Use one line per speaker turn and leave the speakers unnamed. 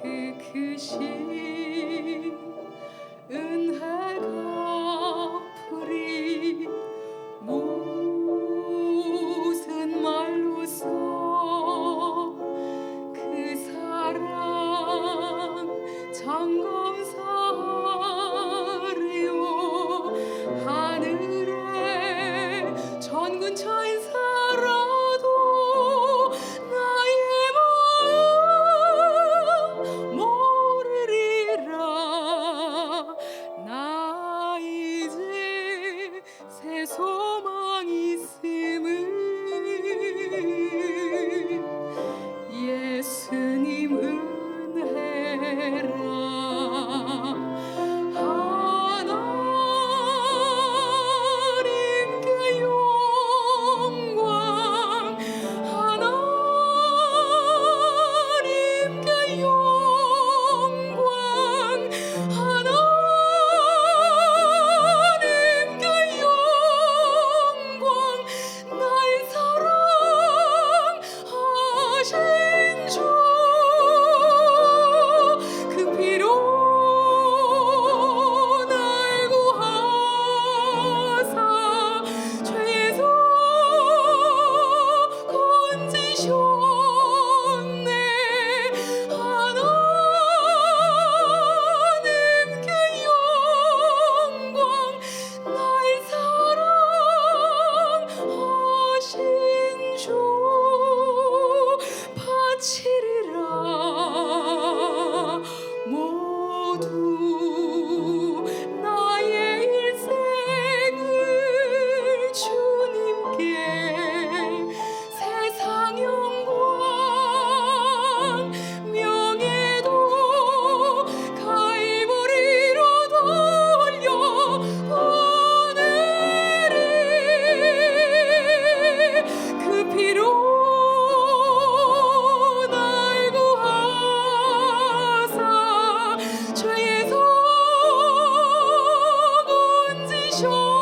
그 크신 은혜가 풀이 무슨 말로써 그 사랑 장검사리오 하늘에 전군 처인 is who 시원.